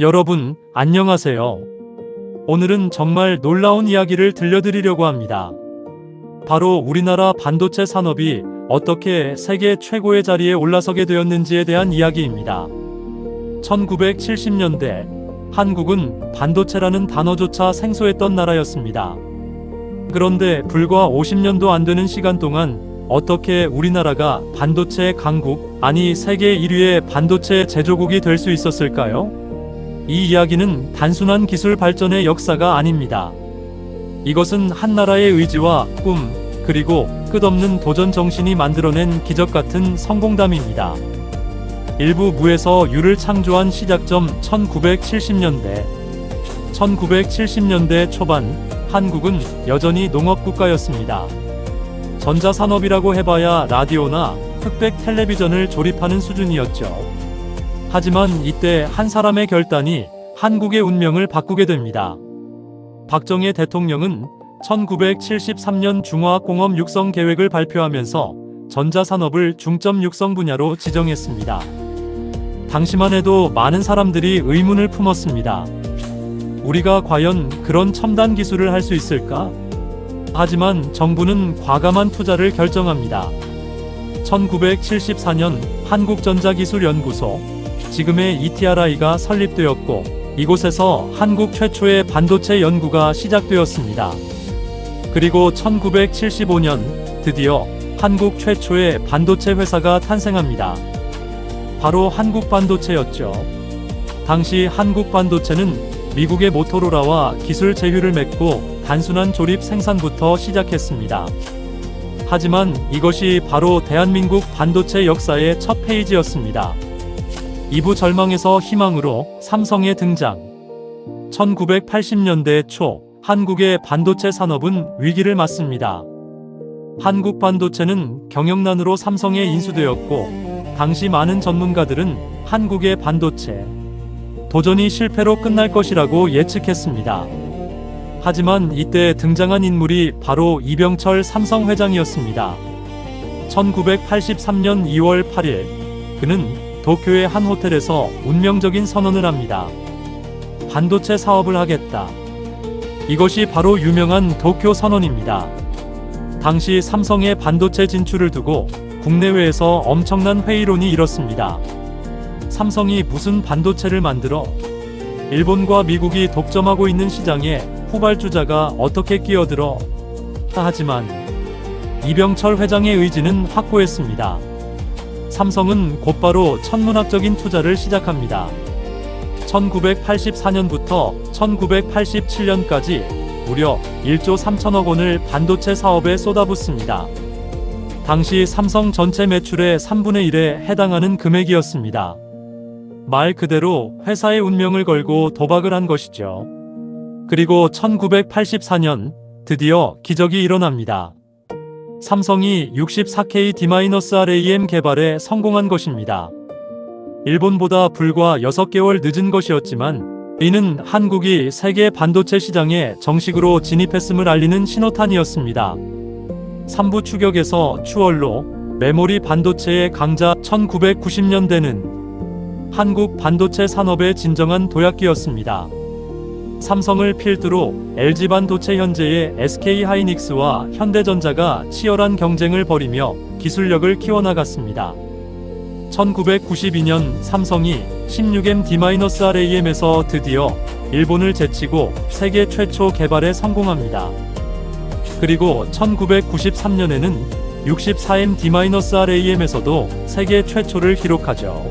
여러분, 안녕하세요. 오늘은 정말 놀라운 이야기를 들려드리려고 합니다. 바로 우리나라 반도체 산업이 어떻게 세계 최고의 자리에 올라서게 되었는지에 대한 이야기입니다. 1970년대 한국은 반도체라는 단어조차 생소했던 나라였습니다. 그런데 불과 50년도 안 되는 시간 동안 어떻게 우리나라가 반도체 강국, 아니 세계 1위의 반도체 제조국이 될 수 있었을까요? 이 이야기는 단순한 기술 발전의 역사가 아닙니다. 이것은 한 나라의 의지와 꿈, 그리고 끝없는 도전 정신이 만들어낸 기적 같은 성공담입니다. 일부 무에서 유를 창조한 시작점 1970년대. 1970년대 초반, 한국은 여전히 농업국가였습니다. 전자산업이라고 해봐야 라디오나 흑백 텔레비전을 조립하는 수준이었죠. 하지만 이때 한 사람의 결단이 한국의 운명을 바꾸게 됩니다. 박정희 대통령은 1973년 중화공업 육성 계획을 발표하면서 전자산업을 중점 육성 분야로 지정했습니다. 당시만 해도 많은 사람들이 의문을 품었습니다. 우리가 과연 그런 첨단 기술을 할 수 있을까? 하지만 정부는 과감한 투자를 결정합니다. 1974년 한국전자기술연구소, 지금의 ETRI가 설립되었고, 이곳에서 한국 최초의 반도체 연구가 시작되었습니다. 그리고 1975년 드디어 한국 최초의 반도체 회사가 탄생합니다. 바로 한국 반도체였죠. 당시 한국 반도체는 미국의 모토로라와 기술 제휴를 맺고 단순한 조립 생산부터 시작했습니다. 하지만 이것이 바로 대한민국 반도체 역사의 첫 페이지였습니다. 2부 절망에서 희망으로 삼성의 등장. 1980년대 초 한국의 반도체 산업은 위기를 맞습니다. 한국 반도체는 경영난으로 삼성에 인수되었고 당시 많은 전문가들은 한국의 반도체 도전이 실패로 끝날 것이라고 예측했습니다. 하지만 이때 등장한 인물이 바로 이병철 삼성 회장이었습니다. 1983년 2월 8일 그는 도쿄의 한 호텔에서 운명적인 선언을 합니다. 반도체 사업을 하겠다. 이것이 바로 유명한 도쿄 선언입니다. 당시 삼성의 반도체 진출을 두고 국내외에서 엄청난 회의론이 일었습니다. 삼성이 무슨 반도체를 만들어? 일본과 미국이 독점하고 있는 시장에 후발주자가 어떻게 끼어들어? 하지만 이병철 회장의 의지는 확고했습니다. 삼성은 곧바로 천문학적인 투자를 시작합니다. 1984년부터 1987년까지 무려 1조 3천억 원을 반도체 사업에 쏟아붓습니다. 당시 삼성 전체 매출의 3분의 1에 해당하는 금액이었습니다. 말 그대로 회사의 운명을 걸고 도박을 한 것이죠. 그리고 1984년 드디어 기적이 일어납니다. 삼성이 64K D-RAM 개발에 성공한 것입니다. 일본보다 불과 6개월 늦은 것이었지만 이는 한국이 세계 반도체 시장에 정식으로 진입했음을 알리는 신호탄이었습니다. 3부 추격에서 추월로 메모리 반도체의 강자 1990년대는 한국 반도체 산업의 진정한 도약기였습니다. 삼성을 필두로 LG 반도체 현재의 SK 하이닉스와 현대전자가 치열한 경쟁을 벌이며 기술력을 키워나갔습니다. 1992년 삼성이 16M D-RAM에서 드디어 일본을 제치고 세계 최초 개발에 성공합니다. 그리고 1993년에는 64M D-RAM에서도 세계 최초를 기록하죠.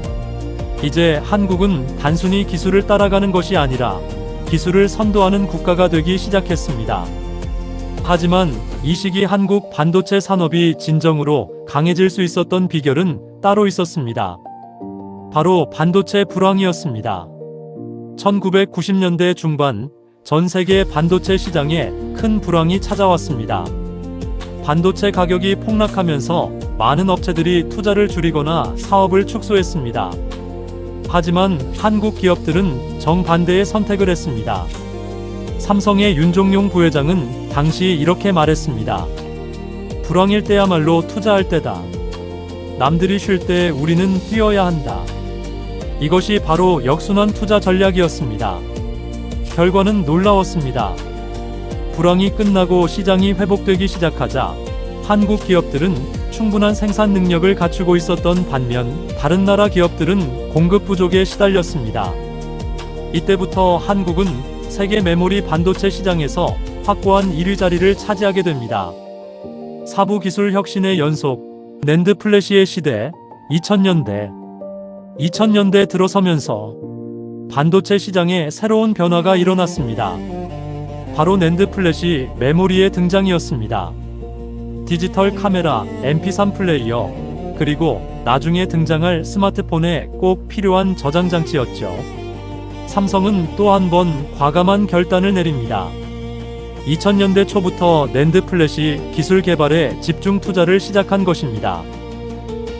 이제 한국은 단순히 기술을 따라가는 것이 아니라 기술을 선도하는 국가가 되기 시작했습니다. 하지만 이 시기 한국 반도체 산업이 진정으로 강해질 수 있었던 비결은 따로 있었습니다. 바로 반도체 불황이었습니다. 1990년대 중반 전 세계 반도체 시장에 큰 불황이 찾아왔습니다. 반도체 가격이 폭락하면서 많은 업체들이 투자를 줄이거나 사업을 축소했습니다. 하지만 한국 기업들은 정반대의 선택을 했습니다. 삼성의 윤종용 부회장은 당시 이렇게 말했습니다. 불황일 때야말로 투자할 때다. 남들이 쉴 때 우리는 뛰어야 한다. 이것이 바로 역순환 투자 전략이었습니다. 결과는 놀라웠습니다. 불황이 끝나고 시장이 회복되기 시작하자 한국 기업들은 충분한 생산 능력을 갖추고 있었던 반면 다른 나라 기업들은 공급 부족에 시달렸습니다. 이때부터 한국은 세계 메모리 반도체 시장에서 확고한 1위 자리를 차지하게 됩니다. 사부 기술 혁신의 연속, 낸드 플래시의 시대, 2000년대. 2000년대 들어서면서 반도체 시장에 새로운 변화가 일어났습니다. 바로 낸드 플래시 메모리의 등장이었습니다. 디지털 카메라, MP3 플레이어, 그리고 나중에 등장할 스마트폰에 꼭 필요한 저장 장치였죠. 삼성은 또 한 번 과감한 결단을 내립니다. 2000년대 초부터 낸드 플래시 기술 개발에 집중 투자를 시작한 것입니다.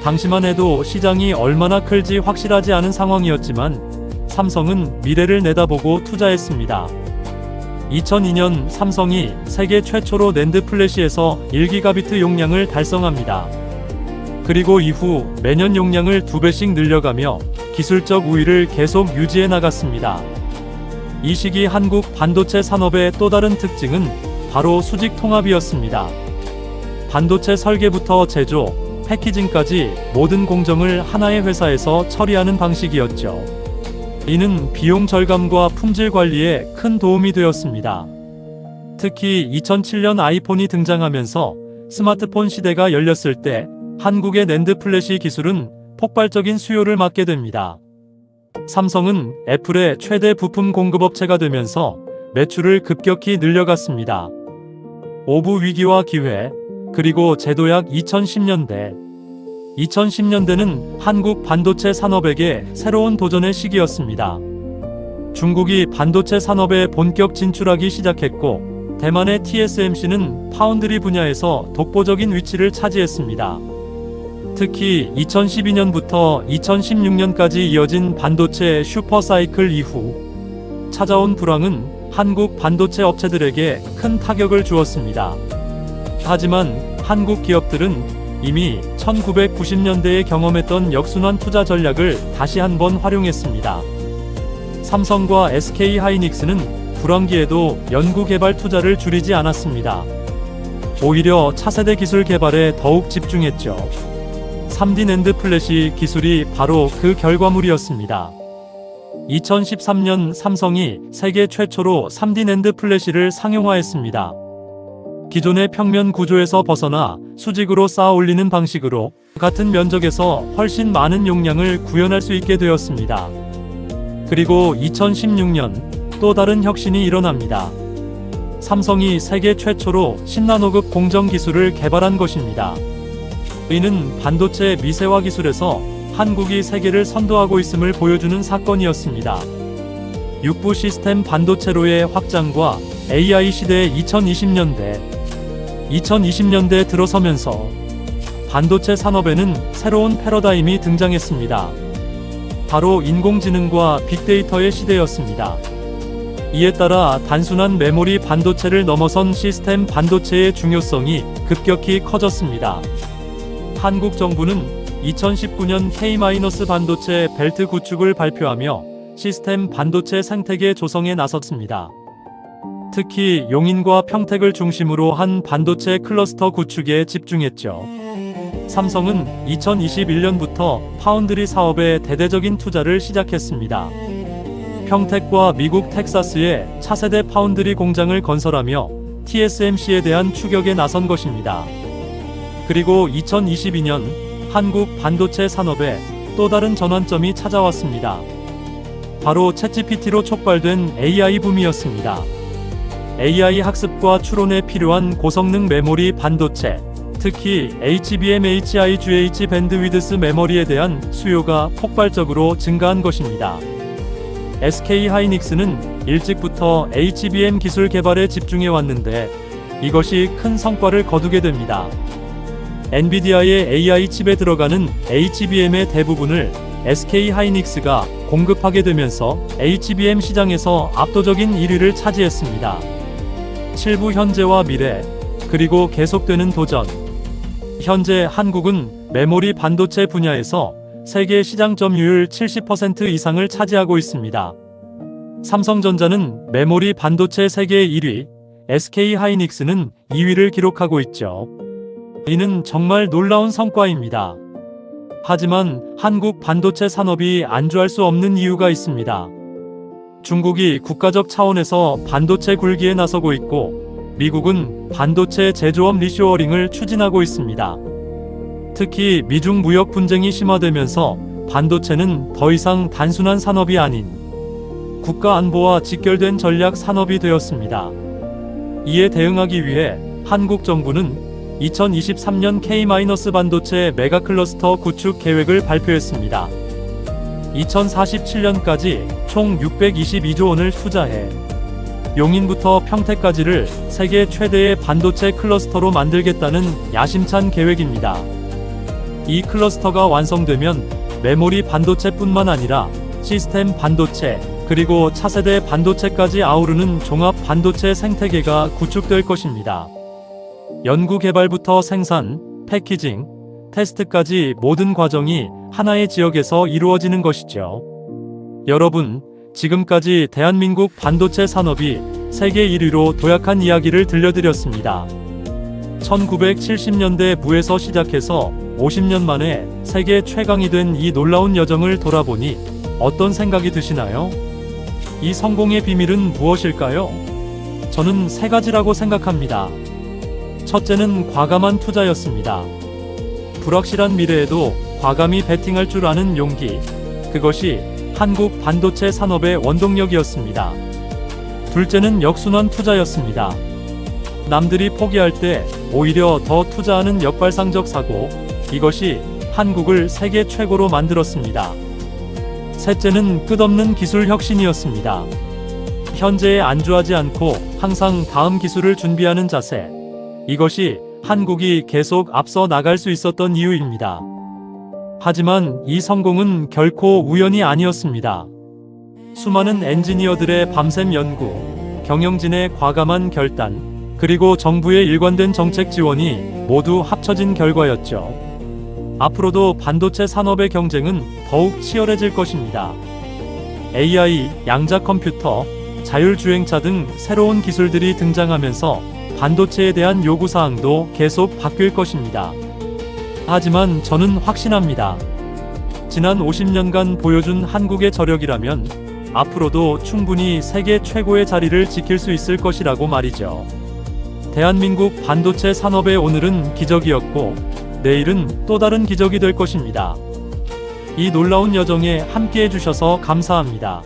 당시만 해도 시장이 얼마나 클지 확실하지 않은 상황이었지만 삼성은 미래를 내다보고 투자했습니다. 2002년 삼성이 세계 최초로 낸드 플래시에서 1기가비트 용량을 달성합니다. 그리고 이후 매년 용량을 두 배씩 늘려가며 기술적 우위를 계속 유지해 나갔습니다. 이 시기 한국 반도체 산업의 또 다른 특징은 바로 수직 통합이었습니다. 반도체 설계부터 제조, 패키징까지 모든 공정을 하나의 회사에서 처리하는 방식이었죠. 이는 비용 절감과 품질 관리에 큰 도움이 되었습니다. 특히 2007년 아이폰이 등장하면서 스마트폰 시대가 열렸을 때 한국의 낸드 플래시 기술은 폭발적인 수요를 맞게 됩니다. 삼성은 애플의 최대 부품 공급업체가 되면서 매출을 급격히 늘려갔습니다. 오부 위기와 기회, 그리고 제도약 2010년대. 2010년대는 한국 반도체 산업에게 새로운 도전의 시기였습니다. 중국이 반도체 산업에 본격 진출하기 시작했고, 대만의 TSMC는 파운드리 분야에서 독보적인 위치를 차지했습니다. 특히 2012년부터 2016년까지 이어진 반도체 슈퍼사이클 이후 찾아온 불황은 한국 반도체 업체들에게 큰 타격을 주었습니다. 하지만 한국 기업들은 이미 1990년대에 경험했던 역순환 투자 전략을 다시 한번 활용했습니다. 삼성과 SK 하이닉스는 불황기에도 연구개발 투자를 줄이지 않았습니다. 오히려 차세대 기술 개발에 더욱 집중했죠. 3D 낸드 플래시 기술이 바로 그 결과물이었습니다. 2013년 삼성이 세계 최초로 3D 낸드 플래시를 상용화했습니다. 기존의 평면 구조에서 벗어나 수직으로 쌓아 올리는 방식으로 같은 면적에서 훨씬 많은 용량을 구현할 수 있게 되었습니다. 그리고 2016년 또 다른 혁신이 일어납니다. 삼성이 세계 최초로 10나노급 공정 기술을 개발한 것입니다. 이는 반도체 미세화 기술에서 한국이 세계를 선도하고 있음을 보여주는 사건이었습니다. 육부 시스템 반도체로의 확장과 AI 시대 2020년대 2020년대 들어서면서 반도체 산업에는 새로운 패러다임이 등장했습니다. 바로 인공지능과 빅데이터의 시대였습니다. 이에 따라 단순한 메모리 반도체를 넘어선 시스템 반도체의 중요성이 급격히 커졌습니다. 한국 정부는 2019년 K- 반도체 벨트 구축을 발표하며 시스템 반도체 생태계 조성에 나섰습니다. 특히 용인과 평택을 중심으로 한 반도체 클러스터 구축에 집중했죠. 삼성은 2021년부터 파운드리 사업에 대대적인 투자를 시작했습니다. 평택과 미국 텍사스에 차세대 파운드리 공장을 건설하며 TSMC에 대한 추격에 나선 것입니다. 그리고 2022년 한국 반도체 산업에 또 다른 전환점이 찾아왔습니다. 바로 챗GPT로 촉발된 AI 붐이었습니다. AI 학습과 추론에 필요한 고성능 메모리 반도체, 특히 HBM HIGH 밴드위드스 메모리에 대한 수요가 폭발적으로 증가한 것입니다. SK 하이닉스는 일찍부터 HBM 기술 개발에 집중해 왔는데 이것이 큰 성과를 거두게 됩니다. 엔비디아의 AI 칩에 들어가는 HBM의 대부분을 SK 하이닉스가 공급하게 되면서 HBM 시장에서 압도적인 1위를 차지했습니다. 7부 현재와 미래, 그리고 계속되는 도전. 현재 한국은 메모리 반도체 분야에서 세계 시장 점유율 70% 이상을 차지하고 있습니다. 삼성전자는 메모리 반도체 세계 1위, SK 하이닉스는 2위를 기록하고 있죠. 이는 정말 놀라운 성과입니다. 하지만 한국 반도체 산업이 안주할 수 없는 이유가 있습니다. 중국이 국가적 차원에서 반도체 굴기에 나서고 있고 미국은 반도체 제조업 리쇼어링을 추진하고 있습니다. 특히 미중 무역 분쟁이 심화되면서 반도체는 더 이상 단순한 산업이 아닌 국가 안보와 직결된 전략 산업이 되었습니다. 이에 대응하기 위해 한국 정부는 2023년 K- 반도체 메가클러스터 구축 계획을 발표했습니다. 2047년까지 총 622조 원을 투자해 용인부터 평택까지를 세계 최대의 반도체 클러스터로 만들겠다는 야심찬 계획입니다. 이 클러스터가 완성되면 메모리 반도체뿐만 아니라 시스템 반도체, 그리고 차세대 반도체까지 아우르는 종합 반도체 생태계가 구축될 것입니다. 연구 개발부터 생산, 패키징, 테스트까지 모든 과정이 하나의 지역에서 이루어지는 것이죠. 여러분, 지금까지 대한민국 반도체 산업이 세계 1위로 도약한 이야기를 들려드렸습니다. 1970년대 무에서 시작해서 50년 만에 세계 최강이 된 이 놀라운 여정을 돌아보니 어떤 생각이 드시나요? 이 성공의 비밀은 무엇일까요? 저는 세 가지라고 생각합니다. 첫째는 과감한 투자였습니다. 불확실한 미래에도 과감히 베팅할 줄 아는 용기. 그것이 한국 반도체 산업의 원동력이었습니다. 둘째는 역순환 투자였습니다. 남들이 포기할 때 오히려 더 투자하는 역발상적 사고. 이것이 한국을 세계 최고로 만들었습니다. 셋째는 끝없는 기술 혁신이었습니다. 현재에 안주하지 않고 항상 다음 기술을 준비하는 자세. 이것이 한국이 계속 앞서 나갈 수 있었던 이유입니다. 하지만 이 성공은 결코 우연이 아니었습니다. 수많은 엔지니어들의 밤샘 연구, 경영진의 과감한 결단, 그리고 정부의 일관된 정책 지원이 모두 합쳐진 결과였죠. 앞으로도 반도체 산업의 경쟁은 더욱 치열해질 것입니다. AI, 양자 컴퓨터, 자율주행차 등 새로운 기술들이 등장하면서 반도체에 대한 요구사항도 계속 바뀔 것입니다. 하지만 저는 확신합니다. 지난 50년간 보여준 한국의 저력이라면 앞으로도 충분히 세계 최고의 자리를 지킬 수 있을 것이라고 말이죠. 대한민국 반도체 산업의 오늘은 기적이었고 내일은 또 다른 기적이 될 것입니다. 이 놀라운 여정에 함께 해주셔서 감사합니다.